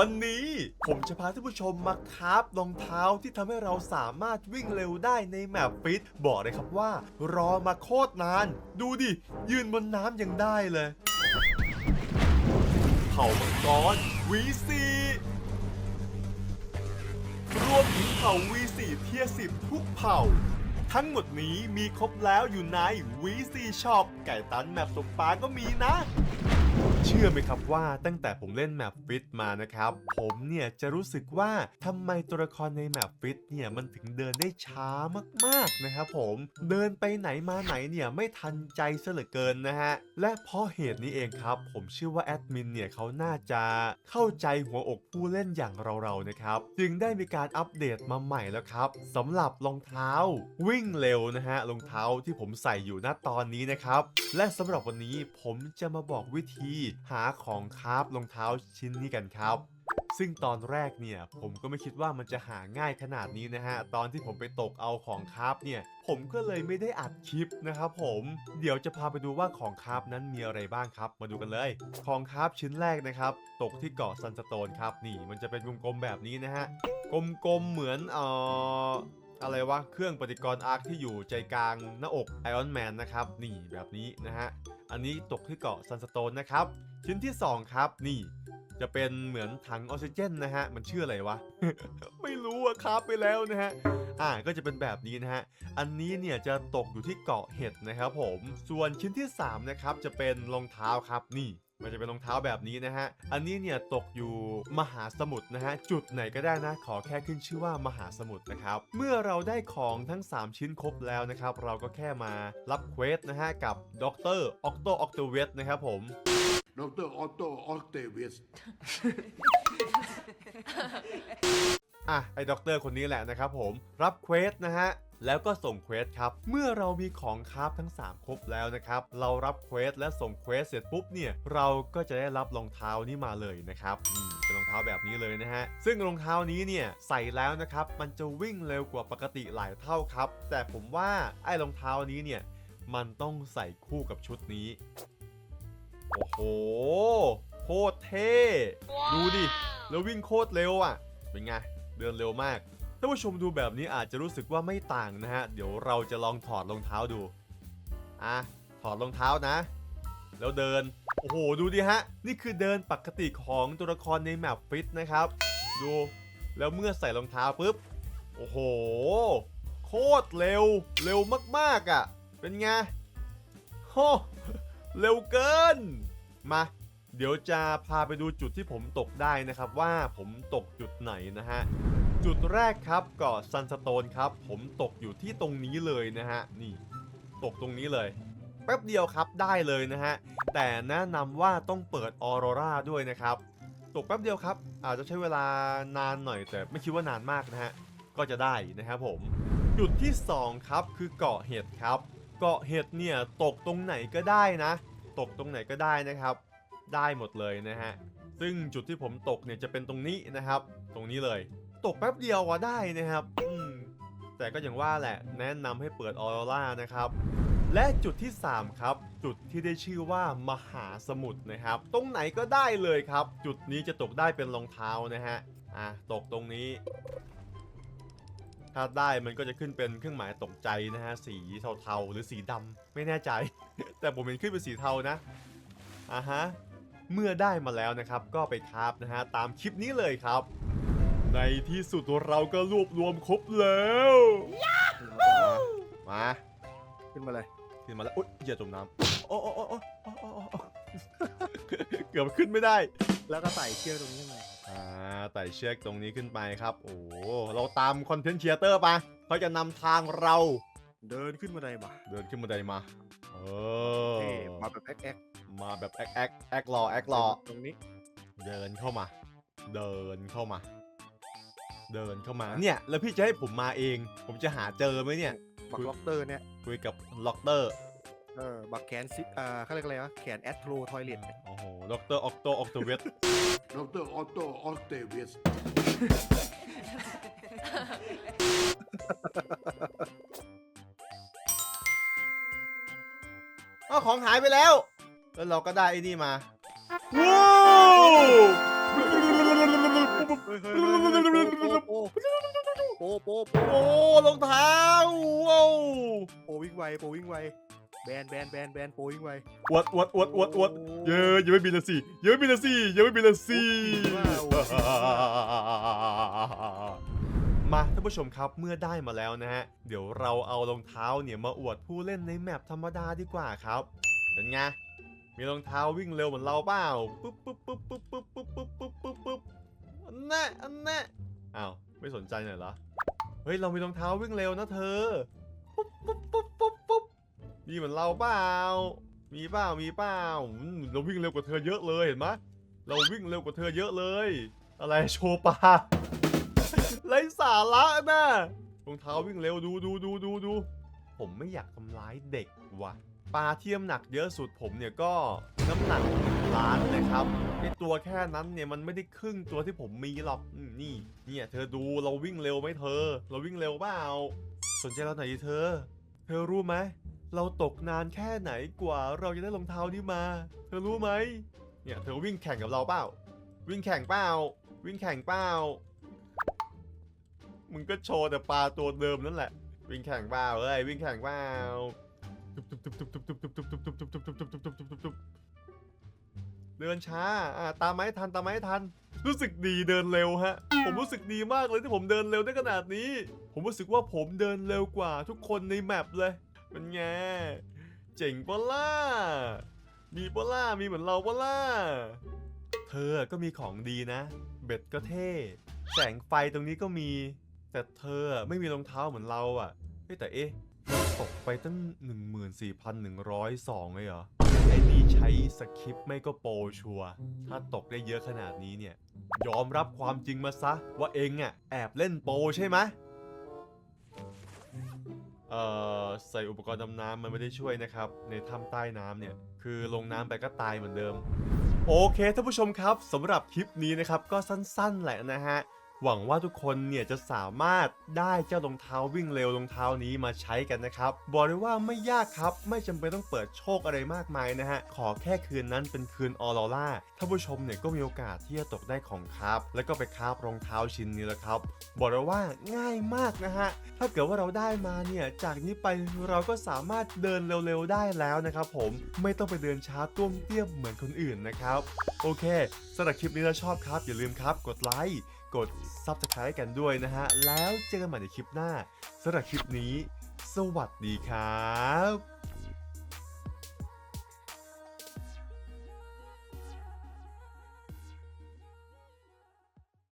วันนี้ผมจะพาท่านผู้ชมมาคราฟรองเท้าที่ทำให้เราสามารถวิ่งเร็วได้ในแมปฟิตบอกเลยครับว่า รอมาโคตรนาน ดูดิ ยืนบนน้ำยังได้เลยเผ่ามังกร V4 รวมถึงเผ่า V4 เทียสิบทุกเผ่า ทั้งหมดนี้มีครบแล้วอยู่ใน V4 Shop ไก่ตันแมปตกปลาก็มีนะ เชื่อไหมครับว่าตั้งแต่ผมเล่นแมปฟิตมานะครับ ผมเนี่ยจะรู้สึกว่าทำไมตัวละครในแมปฟิตเนี่ยมันถึงเดินได้ช้ามากๆนะครับผมเดินไปไหนมาไหนเนี่ยไม่ทันใจเหลือเกินนะฮะและเพราะเหตุนี้เองครับผมเชื่อว่าแอดมินเนี่ยเขาน่าจะเข้าใจหัวอกผู้เล่นอย่างเราๆนะครับจึงได้มีการอัปเดตมาใหม่แล้วครับสำหรับรองเท้า วิ่งเร็วนะฮะรองเท้าที่ผมใส่อยู่ณตอนนี้นะครับและสำหรับวันนี้ผมจะมาบอกวิธีหาของคราฟรองเท้าชิ้นนี้กันครับ ซึ่งตอนแรกเนี่ยผมก็ไม่คิดว่ามันจะหาง่ายขนาดนี้นะฮะ ตอนที่ผมไปตกเอาของคราฟเนี่ย ผมก็เลยไม่ได้อัดคลิปนะครับผม เดี๋ยวจะพาไปดูว่าของคราฟนั้นมีอะไรบ้างครับ มาดูกันเลย ของคราฟชิ้นแรกนะครับ ตกที่เกาะซันสโตนครับ นี่มันจะเป็นกลมๆแบบนี้นะฮะ กลมๆเหมือนเอ่อ อะไรวะ เครื่องปฏิกรณ์อาร์คที่อยู่ใจกลางหน้าอกไอออนแมนนะครับ นี่แบบนี้นะฮะ อันนี้ตกที่เกาะซันสโตนนะครับ ชิ้นที่ 2 ครับ นี่ จะเป็นเหมือนถังออกซิเจนนะฮะ มันชื่ออะไรวะ ไม่รู้อะครับไปแล้วนะฮะอ่าก็จะเป็นแบบนี้นะฮะ อันนี้เนี่ยจะตกอยู่ที่เกาะเห็ดนะครับผม ส่วนชิ้นที่ 3 นะครับ จะเป็นรองเท้าครับนี่ มันจะเป็นรองเท้าแบบนี้นะฮะ อันนี้เนี่ยตกอยู่มหาสมุทรนะฮะ จุดไหนก็ได้นะ ขอแค่ขึ้นชื่อว่ามหาสมุทรนะครับ เมื่อเราได้ของทั้ง 3 ชิ้นครบแล้วนะครับ เราก็แค่มารับเควสนะฮะ กับดรออกโตออกโตเวสนะครับผมดรออโตออกเตวิส อะไอ้ด็อกเตอร์คนนี้แหละนะครับผมรับเควสนะฮะแล้วก็ส่งเควสครับ เมื่อเรามีของคราฟทั้ง 3 ครบแล้วนะครับ เรารับเควสและส่งเควสเสร็จปุ๊บเนี่ย เราก็จะได้รับรองเท้านี้มาเลยนะครับอืมเป็นรองเท้าแบบนี้เลยนะฮะ ซึ่งรองเท้านี้เนี่ยใส่แล้วนะครับ มันจะวิ่งเร็วกว่าปกติหลายเท่าครับ แต่ผมว่าไอ้รองเท้านี้เนี่ย มันต้องใส่คู่กับชุดนี้ โอ้โห โคตรเท่ ดูดิ แล้ววิ่งโคตรเร็วอะ เป็นไง เดินเร็วมากถ้าผู้ชมดูแบบนี้อาจจะรู้สึกว่าไม่ต่างนะฮะ เดี๋ยวเราจะลองถอดรองเท้าดู อะ ถอดรองเท้านะ แล้วเดิน โอ้โห ดูดิฮะ นี่คือเดินปกติของตัวละครในแมปฟิตนะครับ ดู แล้วเมื่อใส่รองเท้าปุ๊บ โอ้โห โคตรเร็ว เร็วมากๆอะ เป็นไงโหเร็วเกิน มา เดี๋ยวจะพาไปดูจุดที่ผมตกได้นะครับว่าผมตกจุดไหนนะฮะ จุดแรกครับเกาะซันสโตนครับ ผมตกอยู่ที่ตรงนี้เลยนะฮะ นี่ ตกตรงนี้เลยแป๊บเดียวครับได้เลยนะฮะ แต่แนะนำว่าต้องเปิดออโรราด้วยนะครับ ตกแป๊บเดียวครับ อาจจะใช้เวลานานหน่อยแต่ไม่คิดว่านานมากนะฮะ ก็จะได้นะครับผม จุดที่ 2 ครับคือเกาะเห็ดครับ เกาะเห็ดเนี่ยตกตรงไหนก็ได้นะ ตกตรงไหนก็ได้นะครับ ได้หมดเลยนะฮะ ซึ่งจุดที่ผมตกเนี่ยจะเป็นตรงนี้นะครับ ตรงนี้เลย ตกแป๊บเดียวก็ได้นะครับอืมแต่ก็อย่างว่าแหละแนะนำให้เปิดออโรรานะครับและจุดที่ 3 ครับ จุดที่ได้ชื่อว่ามหาสมุทรนะครับ ตรงไหนก็ได้เลยครับ จุดนี้จะตกได้เป็นรองเท้านะฮะอะตกตรงนี้ ถ้าได้มันก็จะขึ้นเป็นเครื่องหมายตกใจนะฮะสีเทาๆหรือสีดำไม่แน่ใจ แต่ผมเห็นขึ้นเป็นสีเทานะอ่าฮะ เมื่อได้มาแล้วนะครับ ก็ไปคาบนะฮะตามคลิปนี้เลยครับ ในที่สุดเราก็รวบรวมครบแล้ว มาขึ้นมาเลยขึ้นมาแล้วอุ๊ยอย่าจมน้ำโอ้โอ้โอ้โอ้โอ้โอ้โอ้เกือบขึ้นไม่ได้ แล้วก็ใส่เชือกตรงนี้ขึ้นไปอ่าไต่เชือกตรงนี้ขึ้นไปครับ โอ้เราตามคอนเทนต์เชียร์เตอร์ไปเขาจะนำทางเราเดินขึ้นมาไดมาเดินขึ้นบันไดมา เออเท่มาแบบแอ๊กแอ๊ก มาแบบแอคแอคแอครอแอครอตรงนี้ เดินเข้ามา เดินเข้ามา เดินเข้ามาเนี่ย แล้วพี่จะให้ผมมาเอง ผมจะหาเจอไหมเนี่ยบักล็อกเตอร์เนี่ยคุยกับล็อกเตอร์เออบักแขนซิอ่าเขาเรียกอะไรวะแขนแอสโทรทอยเลตโอ้โหล็อกเตอร์ออกโตออกโตเวสดรออโตออกเตวิสอ้าวของหายไปแล้ว แล้วเราก็ได้ไอ้นี่มาว้โปโปโปโปโอ้รองเท้าว้าวโปวิ่งไวโปวิ่งไวแบนแบนแบนแบนโปวิ่งไวอวดอวดอวดอวดอวดเยอะยังไม่บินละสิยังไม่บินละสิยังไม่บินละสิมาท่านผู้ชมครับเมื่อได้มาแล้วนะฮะ เดี๋ยวเราเอารองเท้าเนี่ยมาอวดผู้เล่นในแมปธรรมดาดีกว่าครับเป็นไง มีรองเท้าวิ่งเร็วเหมือนเราเปล่าปุ๊บปุ๊บปุ๊บปุ๊บปุ๊บปุ๊บปุ๊บปุ๊บปุ๊บปุ๊บอันแน่อันแน่อ้าวไม่สนใจหน่อยเหรอเฮ้ยเรามีรองเท้าวิ่งเร็วนะเธอปุ๊บปุ๊บปุ๊บปุ๊บปุ๊บมีเหมือนเราเปล่ามีเปล่ามีเปล่าเราวิ่งเร็วกว่าเธอเยอะเลยเห็นไหมเราวิ่งเร็วกว่าเธอเยอะเลย อะไรโชว์ปลาไรสาระนะรองเท้าวิ่งเร็วดูดูดูดูดูผมไม่อยากทำร้ายเด็กว่ะ ปลาที่น้ำหนักเยอะสุดผมเนี่ยก็น้ำหนักล้านนะครับไอตัวแค่นั้นเนี่ยมันไม่ได้ครึ่งตัวที่ผมมีหรอกนี่เนี่ยเธอดูเราวิ่งเร็วไหมเธอ เราวิ่งเร็วเปล่าสนใจเราหน่อยดิเธอ เธอรู้ไหมเราตกนานแค่ไหนกว่าเราจะได้รองเท้านี้มา เธอรู้ไหมเนี่ยเธอวิ่งแข่งกับเราเปล่า วิ่งแข่งเปล่า วิ่งแข่งเปล่า มึงก็โชว์แต่ปลาตัวเดิมนั่นแหละ วิ่งแข่งเปล่าเอ้ยวิ่งแข่งเปล่า เดินช้าอ่าตามไหมทันตามไหมทัน รู้สึกดีเดินเร็วฮะ ผมรู้สึกดีมากเลยที่ผมเดินเร็วได้ขนาดนี้ ผมรู้สึกว่าผมเดินเร็วกว่าทุกคนในแมปเลยเป็นไงเจ๋งปะล่ะมีปะล่ะมีเหมือนเราปะล่ะเธอก็มีของดีนะ เบ็ดก็เท่ แสงไฟตรงนี้ก็มี แต่เธอไม่มีรองเท้าเหมือนเราอะแต่เอ๊ะ ไปตั้ง 14,102 เลยเหรอ ไอ้นี่ใช้สคริปต์ไม่ก็โปรชัวร์ถ้าตกได้เยอะขนาดนี้เนี่ย ยอมรับความจริงมาซะ ว่าเองอะ แอบเล่นโปรใช่ไหมเอ่อใส่อุปกรณ์ดำน้ำมันไม่ได้ช่วยนะครับ ในถ้ำใต้น้ำเนี่ย คือลงน้ำไปก็ตายเหมือนเดิม โอเคท่านผู้ชมครับสำหรับคลิปนี้นะครับ ก็สั้นๆแหละนะฮะ หวังว่าทุกคนเนี่ยจะสามารถได้เจ้ารองเท้าวิ่งเร็วรองเท้านี้มาใช้กันนะครับ บอกเลยว่าไม่ยากครับ ไม่จำเป็นต้องเปิดโชคอะไรมากมายนะฮะ ขอแค่คืนนั้นเป็นคืนออโรราท่านผู้ชมเนี่ยก็มีโอกาสที่จะตกได้ของครับ แล้วก็ไปคาบรองเท้าชิ้นนี้แหละครับ บอกเลยว่าง่ายมากนะฮะ ถ้าเกิดว่าเราได้มาเนี่ยจากนี้ไปเราก็สามารถเดินเร็วๆได้แล้วนะครับผมไม่ต้องไปเดินช้าต้วมเตี้ยมเหมือนคนอื่นนะครับ โอเคสำหรับคลิปนี้ถ้าชอบครับ อย่าลืมครับกดไลค์ กด Subscribe กันด้วยนะฮะ แล้วเจอกันใหม่ในคลิปหน้าสำหรับคลิปนี้ สวัสดีครับ